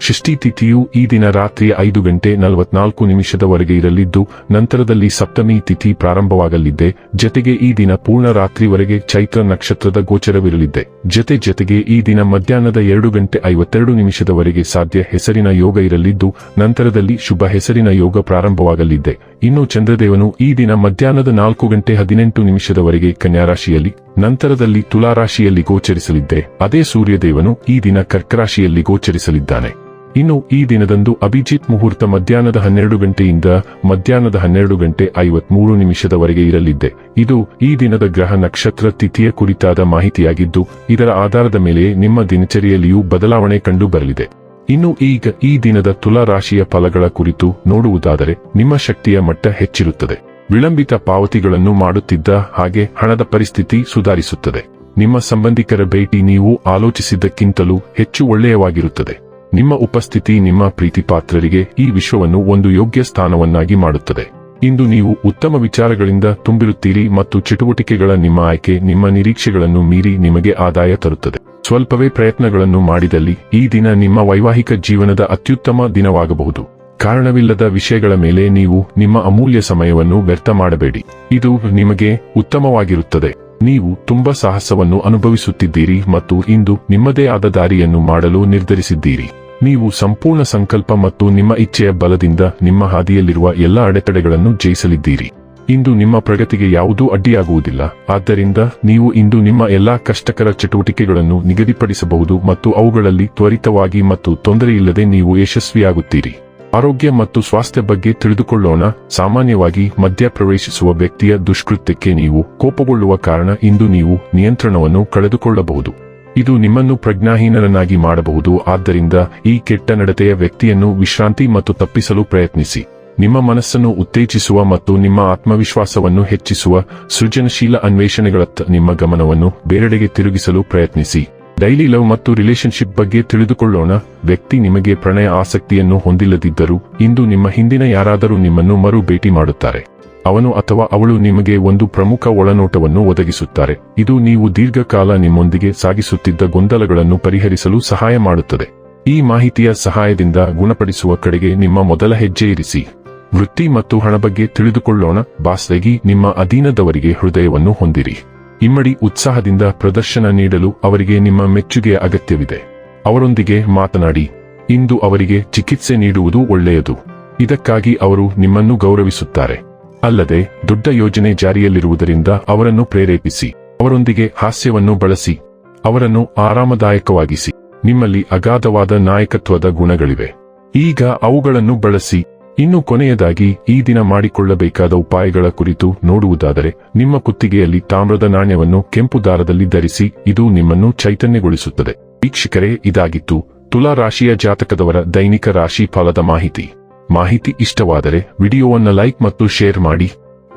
ಷಷ್ಠಿ ತಿಥಿಯು ಈ ದಿನ ರಾತ್ರಿ ಐದು ಗಂಟೆ ನಲವತ್ನಾಲ್ಕು ನಿಮಿಷದವರೆಗೆ ಇರಲಿದ್ದು, ನಂತರದಲ್ಲಿ ಸಪ್ತಮಿ ತಿಥಿ ಪ್ರಾರಂಭವಾಗಲಿದ್ದೆ ಜತೆಗೆ ಈ ದಿನ ಪೂರ್ಣ ರಾತ್ರಿವರೆಗೆ ಚೈತ್ರ ನಕ್ಷತ್ರದ ಗೋಚರವಿರಲಿದೆ. ಜತೆ ಜತೆಗೆ ಈ ದಿನ ಮಧ್ಯಾಹ್ನದ ಎರಡು ಗಂಟೆ ಐವತ್ತೆರಡು ನಿಮಿಷದವರೆಗೆ ಸಾಧ್ಯ ಹೆಸರಿನ ಯೋಗ ಇರಲಿದ್ದು, ನಂತರದಲ್ಲಿ ಶುಭ ಹೆಸರಿನ ಯೋಗ ಪ್ರಾರಂಭವಾಗಲಿದೆ. ಇನ್ನು ಚಂದ್ರದೇವನು ಈ ದಿನ ಮಧ್ಯಾಹ್ನದ ನಾಲ್ಕು ಗಂಟೆ ಹದಿನೆಂಟು ನಿಮಿಷದವರೆಗೆ ಕನ್ಯಾರಾಶಿಯಲ್ಲಿ, ನಂತರದಲ್ಲಿ ತುಲಾರಾಶಿಯಲ್ಲಿ ಗೋಚರಿಸಲಿದ್ದೆ. ಅದೇ ಸೂರ್ಯದೇವನು ಈ ದಿನ ಕರ್ಕರಾಶಿಯಲ್ಲಿ ಗೋಚರಿಸಲಿದ್ದಾನೆ. ಇನ್ನು ಈ ದಿನದಂದು ಅಭಿಜಿತ್ ಮುಹೂರ್ತ ಮಧ್ಯಾಹ್ನದ ಹನ್ನೆರಡು ಗಂಟೆಯಿಂದ ಮಧ್ಯಾಹ್ನದ ಹನ್ನೆರಡು ಗಂಟೆ ಐವತ್ಮೂರು ನಿಮಿಷದವರೆಗೆ ಇರಲಿದೆ. ಇದು ಈ ದಿನದ ಗ್ರಹ ನಕ್ಷತ್ರ ತಿಥಿಯ ಕುರಿತಾದ ಮಾಹಿತಿಯಾಗಿದ್ದು, ಇದರ ಆಧಾರದ ಮೇಲೆ ನಿಮ್ಮ ದಿನಚರಿಯಲ್ಲಿಯೂ ಬದಲಾವಣೆ ಕಂಡು ಬರಲಿದೆ ಇನ್ನು ಈಗ ಈ ದಿನದ ತುಲಾ ರಾಶಿಯ ಫಲಗಳ ಕುರಿತು ನೋಡುವುದಾದರೆ, ನಿಮ್ಮ ಶಕ್ತಿಯ ಮಟ್ಟ ಹೆಚ್ಚಿರುತ್ತದೆ. ವಿಳಂಬಿತ ಪಾವತಿಗಳನ್ನು ಮಾಡುತ್ತಿದ್ದ ಹಾಗೆ ಹಣದ ಪರಿಸ್ಥಿತಿ ಸುಧಾರಿಸುತ್ತದೆ. ನಿಮ್ಮ ಸಂಬಂಧಿಕರ ಭೇಟಿ ನೀವು ಆಲೋಚಿಸಿದ್ದಕ್ಕಿಂತಲೂ ಹೆಚ್ಚು ಒಳ್ಳೆಯವಾಗಿರುತ್ತದೆ. ನಿಮ್ಮ ಉಪಸ್ಥಿತಿ ನಿಮ್ಮ ಪ್ರೀತಿಪಾತ್ರರಿಗೆ ಈ ವಿಶ್ವವನ್ನು ಒಂದು ಯೋಗ್ಯ ಸ್ಥಾನವನ್ನಾಗಿ ಮಾಡುತ್ತದೆ. ಇಂದು ನೀವು ಉತ್ತಮ ವಿಚಾರಗಳಿಂದ ತುಂಬಿರುತ್ತೀರಿ ಮತ್ತು ಚಟುವಟಿಕೆಗಳ ನಿಮ್ಮ ಆಯ್ಕೆ, ನಿಮ್ಮ ನಿರೀಕ್ಷೆಗಳನ್ನು ಮೀರಿ ನಿಮಗೆ ಆದಾಯ ತರುತ್ತದೆ. ಸ್ವಲ್ಪವೇ ಪ್ರಯತ್ನಗಳನ್ನು ಮಾಡಿದಲ್ಲಿ ಈ ದಿನ ನಿಮ್ಮ ವೈವಾಹಿಕ ಜೀವನದ ಅತ್ಯುತ್ತಮ ದಿನವಾಗಬಹುದು. ಕಾರಣವಿಲ್ಲದ ವಿಷಯಗಳ ಮೇಲೆ ನೀವು ನಿಮ್ಮ ಅಮೂಲ್ಯ ಸಮಯವನ್ನು ವ್ಯರ್ಥ ಮಾಡಬೇಡಿ. ಇದು ನಿಮಗೆ ಉತ್ತಮವಾಗಿರುತ್ತದೆ. ನೀವು ತುಂಬಾ ಸಾಹಸವನ್ನು ಅನುಭವಿಸುತ್ತಿದ್ದೀರಿ ಮತ್ತು ಇಂದು ನಿಮ್ಮದೇ ಆದ ದಾರಿಯನ್ನು ಮಾಡಲು ನಿರ್ಧರಿಸಿದ್ದೀರಿ. ನೀವು ಸಂಪೂರ್ಣ ಸಂಕಲ್ಪ ಮತ್ತು ನಿಮ್ಮ ಇಚ್ಛೆಯ ಬಲದಿಂದ ನಿಮ್ಮ ಹಾದಿಯಲ್ಲಿರುವ ಎಲ್ಲ ಅಡೆತಡೆಗಳನ್ನು ಜಯಿಸಲಿದ್ದೀರಿ. ಇಂದು ನಿಮ್ಮ ಪ್ರಗತಿಗೆ ಯಾವುದೂ ಅಡ್ಡಿಯಾಗುವುದಿಲ್ಲ. ಆದ್ದರಿಂದ ನೀವು ಇಂದು ನಿಮ್ಮ ಎಲ್ಲಾ ಕಷ್ಟಕರ ಚಟುವಟಿಕೆಗಳನ್ನು ನಿಗದಿಪಡಿಸಬಹುದು ಮತ್ತು ಅವುಗಳಲ್ಲಿ ತ್ವರಿತವಾಗಿ ಮತ್ತು ತೊಂದರೆಯಿಲ್ಲದೆ ನೀವು ಯಶಸ್ವಿಯಾಗುತ್ತೀರಿ. ಆರೋಗ್ಯ ಮತ್ತು ಸ್ವಾಸ್ಥ್ಯ ಬಗ್ಗೆ ತಿಳಿದುಕೊಳ್ಳೋಣ. ಸಾಮಾನ್ಯವಾಗಿ ಮಧ್ಯ ಪ್ರವೇಶಿಸುವ ವ್ಯಕ್ತಿಯ ದುಷ್ಕೃತ್ಯಕ್ಕೆ ನೀವು ಕೋಪಗೊಳ್ಳುವ ಕಾರಣ ಇಂದು ನೀವು ನಿಯಂತ್ರಣವನ್ನು ಕಳೆದುಕೊಳ್ಳಬಹುದು. ಇದು ನಿಮ್ಮನ್ನು ಪ್ರಜ್ಞಾಹೀನರನ್ನಾಗಿ ಮಾಡಬಹುದು. ಆದ್ದರಿಂದ ಈ ಕೆಟ್ಟ ನಡತೆಯ ವ್ಯಕ್ತಿಯನ್ನು ವಿಶ್ರಾಂತಿ ಮತ್ತು ತಪ್ಪಿಸಲು ಪ್ರಯತ್ನಿಸಿ. ನಿಮ್ಮ ಮನಸ್ಸನ್ನು ಉತ್ತೇಜಿಸುವ ಮತ್ತು ನಿಮ್ಮ ಆತ್ಮವಿಶ್ವಾಸವನ್ನು ಹೆಚ್ಚಿಸುವ ಸೃಜನಶೀಲ ಅನ್ವೇಷಣೆಗಳತ್ತ ನಿಮ್ಮ ಗಮನವನ್ನು ಬೇರೆಡೆಗೆ ತಿರುಗಿಸಲು ಪ್ರಯತ್ನಿಸಿ. ಡೈಲಿ ಲವ್ ಮತ್ತು ರಿಲೇಶನ್ಶಿಪ್ ಬಗ್ಗೆ ತಿಳಿದುಕೊಳ್ಳೋಣ. ವ್ಯಕ್ತಿ ನಿಮಗೆ ಪ್ರಣಯ ಆಸಕ್ತಿಯನ್ನು ಹೊಂದಿಲ್ಲದಿದ್ದರೂ, ಇಂದು ನಿಮ್ಮ ಹಿಂದಿನ ಯಾರಾದರೂ ನಿಮ್ಮನ್ನು ಮರು ಭೇಟಿ ಮಾಡುತ್ತಾರೆ. ಅವನು ಅಥವಾ ಅವಳು ನಿಮಗೆ ಒಂದು ಪ್ರಮುಖ ಒಳನೋಟವನ್ನು ಒದಗಿಸುತ್ತಾರೆ. ಇದು ನೀವು ದೀರ್ಘಕಾಲ ನಿಮ್ಮೊಂದಿಗೆ ಸಾಗಿಸುತ್ತಿದ್ದ ಗೊಂದಲಗಳನ್ನು ಪರಿಹರಿಸಲು ಸಹಾಯ ಮಾಡುತ್ತದೆ. ಈ ಮಾಹಿತಿಯ ಸಹಾಯದಿಂದ ಗುಣಪಡಿಸುವ ಕಡೆಗೆ ನಿಮ್ಮ ಮೊದಲ ಹೆಜ್ಜೆ ಇರಿಸಿ. ವೃತ್ತಿ ಮತ್ತು ಹಣ ಬಗ್ಗೆ ತಿಳಿದುಕೊಳ್ಳೋಣ. ಬಾಸ್ದಾಗಿ ನಿಮ್ಮ ಅಧೀನದವರಿಗೆ ಹೃದಯವನ್ನು ಹೊಂದಿರಿ. ಇಮ್ಮಡಿ ಉತ್ಸಾಹದಿಂದ ಪ್ರದರ್ಶನ ನೀಡಲು ಅವರಿಗೆ ನಿಮ್ಮ ಮೆಚ್ಚುಗೆಯ ಅಗತ್ಯವಿದೆ. ಅವರೊಂದಿಗೆ ಮಾತನಾಡಿ, ಇಂದು ಅವರಿಗೆ ಚಿಕಿತ್ಸೆ ನೀಡುವುದು ಒಳ್ಳೆಯದು. ಇದಕ್ಕಾಗಿ ಅವರು ನಿಮ್ಮನ್ನು ಗೌರವಿಸುತ್ತಾರೆ. ಅಲ್ಲದೆ, ದೊಡ್ಡ ಯೋಜನೆ ಜಾರಿಯಲ್ಲಿರುವುದರಿಂದ ಅವರನ್ನು ಪ್ರೇರೇಪಿಸಿ, ಅವರೊಂದಿಗೆ ಹಾಸ್ಯವನ್ನು ಬಳಸಿ, ಅವರನ್ನು ಆರಾಮದಾಯಕವಾಗಿಸಿ. ನಿಮ್ಮಲ್ಲಿ ಅಗಾಧವಾದ ನಾಯಕತ್ವದ ಗುಣಗಳಿವೆ. ಈಗ ಅವುಗಳನ್ನು ಬಳಸಿ ಇನ್ನು ಕೊನೆಯದಾಗಿ ಈ ದಿನ ಮಾಡಿಕೊಳ್ಳಬೇಕಾದ ಉಪಾಯಗಳ ಕುರಿತು ನೋಡುವುದಾದರೆ, ನಿಮ್ಮ ಕುತ್ತಿಗೆಯಲ್ಲಿ ತಾಮ್ರದ ನಾಣ್ಯವನ್ನು ಕೆಂಪು ದಾರದಲ್ಲಿ ಧರಿಸಿ ಇದು ನಿಮ್ಮನ್ನು ಚೈತನ್ಯಗೊಳಿಸುತ್ತದೆ. ವೀಕ್ಷಕರೇ, ಇದಾಗಿತ್ತು ತುಲಾ ರಾಶಿಯ ಜಾತಕದವರ ದೈನಿಕ ರಾಶಿ ಫಲದ ಮಾಹಿತಿ. ಮಾಹಿತಿ ಇಷ್ಟವಾದರೆ ವಿಡಿಯೋವನ್ನು ಲೈಕ್ ಮತ್ತು ಶೇರ್ ಮಾಡಿ.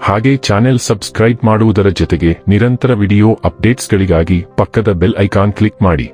ಹಾಗೆ ಚಾನೆಲ್ ಸಬ್ಸ್ಕ್ರೈಬ್ ಮಾಡುವುದರ ಜೊತೆಗೆ ನಿರಂತರ ವಿಡಿಯೋ ಅಪ್ಡೇಟ್ಸ್ಗಳಿಗಾಗಿ ಪಕ್ಕದ ಬೆಲ್ ಐಕಾನ್ ಕ್ಲಿಕ್ ಮಾಡಿ.